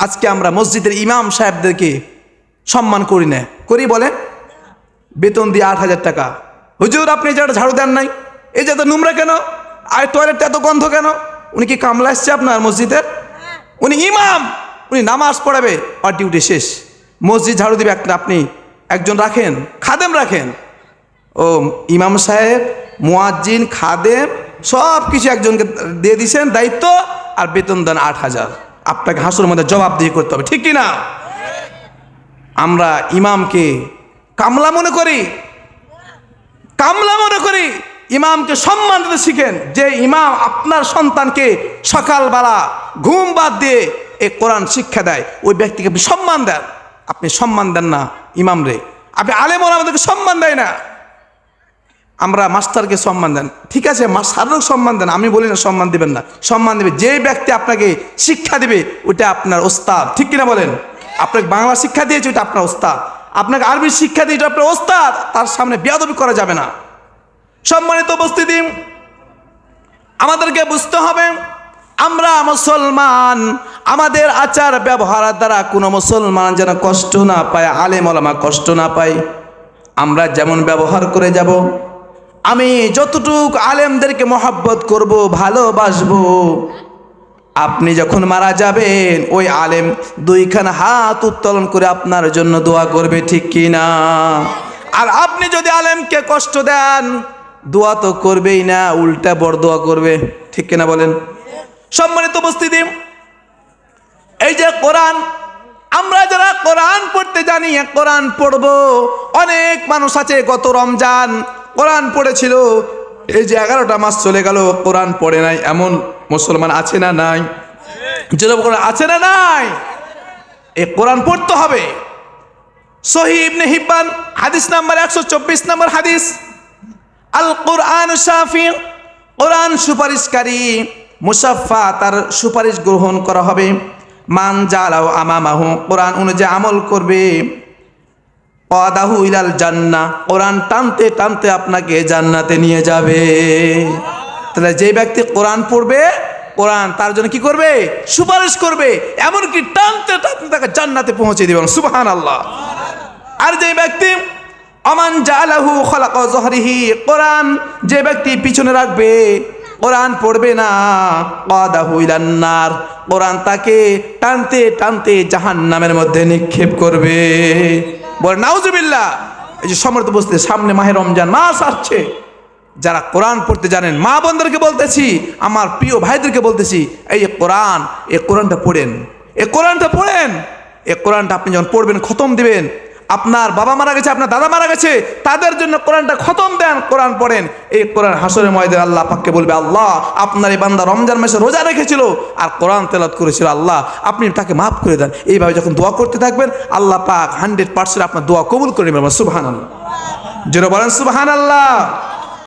আজকে আমরা মসজিদের ইমাম সাহেবদেরকে সম্মান করি না। করি বলে? বেতন দিয়ে আট হাজার টাকা। হুজুর, আপনি যেটা ঝাড়ু দেন নাই। এই যে এত নোংরা কেন? আর টয়লেটটা এত গন্ধ কেন? উনি কি কামলা এসছে আপনার মসজিদের? উনি ইমাম! উনি নামাজ পড়াবে আর ডিউটি শেষ। মসজিদ ঝাড়ু দেবে একটা আপনি। একজন রাখেন, খাদেম রাখেন। ও ইমাম সাহেব, মুয়াজ্জিন, খাদেম সব কিছু একজনকে দিয়ে দিয়েছেন দায়িত্ব আর বেতন দেন আট হাজার। আপনাকে হাসুর মধ্যে জবাব দিয়ে করতে হবে, ঠিক কি না আমরা ইমামকে কামলা মনে করি, কামলা মনে করি, ইমামকে সম্মান দিতে শিখেন। যে ইমাম আপনার সন্তানকে সকালবেলা ঘুম বাদ দিয়ে এ কোরআন শিক্ষা দেয়, ওই ব্যক্তিকে আপনি সম্মান দেন। আপনি সম্মান দেন না ইমাম রে। আপনি আলেম আমাদেরকে সম্মান দেয় না। আমরা মাস্টারকে সম্মান দেন। ঠিক আছে মাস্টারও সম্মান দেন, আমি বলি না সম্মান দিবেন না। সম্মান দেবে যে ব্যক্তি আপনাকে শিক্ষা দিবে ওটা আপনার ওস্তাদ। ঠিক কিনা বলেন? আপনাকে বাংলা শিক্ষা দিয়েছে ওটা আপনার ওস্তাদ। আপনাকে আরবি শিক্ষা দিয়েছে আপনার ওস্তাদ। তার সামনে বেয়াদবি করা যাবে না। সম্মানিত উপস্থিতি, আমাদেরকে বুঝতে হবে, আমরা মুসলমান, আমাদের আচার ব্যবহার দ্বারা কোনো মুসলমান যেন কষ্ট না পায়, আলেম ওলামা কষ্ট না পায়। আমরা যেমন ব্যবহার করে যাব আমি যতটুক আলেমদেরকে মহাব্বত করব, ভালোবাসবো, আপনি যখন মারা যাবেন, ওই আলেম দুইখানা হাত উত্তোলন করে আপনার জন্য দোয়া করবে, ঠিক কি না? আর আপনি যদি আলেমকে কষ্ট দেন, দোয়া তো করবেই না, উল্টা বড় দোয়া করবে, ঠিক কিনা বলেন? সম্মানিত উপস্থিতি, এই যে কোরআন, আমরা যারা কোরআন পড়তে জানি, কোরআন পড়ব, অনেক মানুষ আছে গত রমজান কোরআন পড়েছিল। এই যে এগারোটা মাস চলে গেল, কোরআন পড়ে নাই। এমন মুসলমান আছে না নাই? যেরকম আছে না নাই? এ কোরআন পড়তে হবে। সহি ইবনে হিব্বান, হাদিস নাম্বার একশো চব্বিশ নম্বর হাদিস। আল কোরআন শাফি, কোরআন সুপারিশকারী মুসাফা তার সুপারিশ গ্রহণ করা হবে। মান জালাও আমামাহু, কোরআন অনুযায়ী আমল করবে। পদাহু ইলাল জান্না। কোরআন টানতে টানতে আপনাকে জান্নাতে নিয়ে যাবে। তাহলে যে ব্যক্তি কোরআন পড়বে, কোরআন তার জন্য কি করবে? সুপারিশ করবে। এমনকি টানতে টানতে তাকে জান্নাতে পৌঁছে দিবেন সুবহান আল্লাহ আর যে ব্যক্তি অমান জালাহু খলাক জহরিহি কোরআন যে ব্যক্তি পিছনে রাখবে, কোরআন পড়বে না। কদাহু ইলান্নার কোরআন তাকে টানতে টানতে জাহান্নামের মধ্যে নিক্ষেপ করবে। বলে নাউজুবিল্লা এই যে সমর্থ বসতে, সামনে মাহে রমজান মাস আসছে। যারা কোরআন পড়তে জানেন, মা বোনদেরকে বলতেছি, আমার প্রিয় ভাইদেরকে বলতেছি, এই কোরআন এ কোরআনটা পড়েন এ কোরআনটা পড়েন এ কোরআনটা আপনি যখন পড়বেন, খতম দিবেন আপনার বাবা মারা গেছে, আপনার দাদা মারা গেছে, তাদের জন্য কোরআনটা খতম দেন, কোরআন পড়েন। এই কোরআন হাসরের ময়দান আল্লাহ পাককে বলবে, আল্লাহ, আপনার এই বান্দা রমজান মাসে রোজা রেখেছিল আর কোরআন তেলাত করেছিল, আল্লাহ, আপনি তাকে মাফ করে দেন। এইভাবে যখন দোয়া করতে থাকবেন, আল্লাহ পাক হান্ড্রেড পার্সেন্ট আপনার দোয়া কবুল করে নেবেন। সুবাহান আল্লাহ যেটা বলেন সুবাহান আল্লাহ